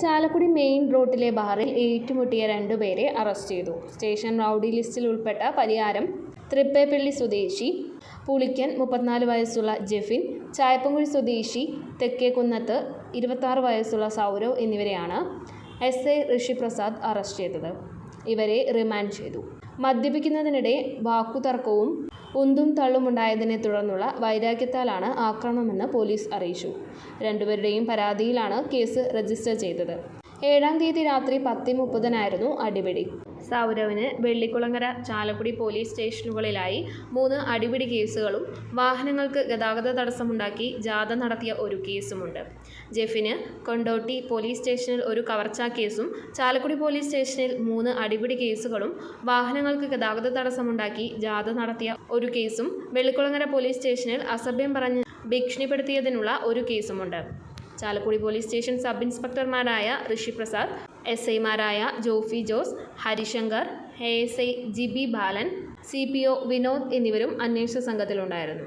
Chalakudy main റോഡിലെ ബാറിൽ ഏറ്റുമുട്ടിയ രണ്ടുപേരെ അറസ്റ്റ് ചെയ്തു. സ്റ്റേഷൻ റൌഡി ലിസ്റ്റിൽ ഉൾപ്പെട്ട പരിയാരം തൃപ്പേപ്പള്ളി സ്വദേശി പുളിക്കൻ മുപ്പത്തിനാല് വയസ്സുള്ള ജെഫിൻ ചായപ്പങ്കുഴി സ്വദേശി തെക്കേക്കുന്നത്ത് ഇരുപത്താറ് വയസ്സുള്ള സൗരവ് എന്നിവരെയാണ് എസ് ഐ ഋഷിപ്രസാദ് അറസ്റ്റ് ചെയ്തത്. ഇവരെ റിമാൻഡ് ചെയ്തു. മദ്യപിക്കുന്നതിനിടെ വാക്കുതർക്കവും ഉന്തും തള്ളുമുണ്ടായതിനെ തുടർന്നുള്ള വൈരാഗ്യത്താലാണ് ആക്രമണമെന്ന് പോലീസ് അറിയിച്ചു. രണ്ടുപേരുടെയും പരാതിയിലാണ് കേസ് രജിസ്റ്റർ ചെയ്തത്. ഏഴാം തീയതി രാത്രി പത്ത് മുപ്പതിനായിരുന്നു അടിപിടി. സൗരവിന് വെള്ളിക്കുളങ്ങര ചാലക്കുടി പോലീസ് സ്റ്റേഷനുകളിലായി മൂന്ന് അടിപിടി കേസുകളും വാഹനങ്ങൾക്ക് ഗതാഗത തടസ്സമുണ്ടാക്കി ജാഥ നടത്തിയ ഒരു കേസുമുണ്ട്. ജെഫിന് കൊണ്ടോട്ടി പോലീസ് സ്റ്റേഷനിൽ ഒരു കവർച്ചാ കേസും ചാലക്കുടി പോലീസ് സ്റ്റേഷനിൽ മൂന്ന് അടിപിടി കേസുകളും വാഹനങ്ങൾക്ക് ഗതാഗത തടസ്സമുണ്ടാക്കി ജാഥ നടത്തിയ ഒരു കേസും വെള്ളിക്കുളങ്ങര പോലീസ് സ്റ്റേഷനിൽ അസഭ്യം പറഞ്ഞ് ഭീഷണിപ്പെടുത്തിയതിനുള്ള ഒരു കേസുമുണ്ട്. ചാലക്കുടി പോലീസ് സ്റ്റേഷൻ സബ് ഇൻസ്പെക്ടർമാരായ ഋഷിപ്രസാദ് എസ് ഐമാരായ Jofy Jose Harishankar A S I G B Balan C P O Vinod എന്നിവരും അന്വേഷണ സംഘത്തിലുണ്ടായിരുന്നു.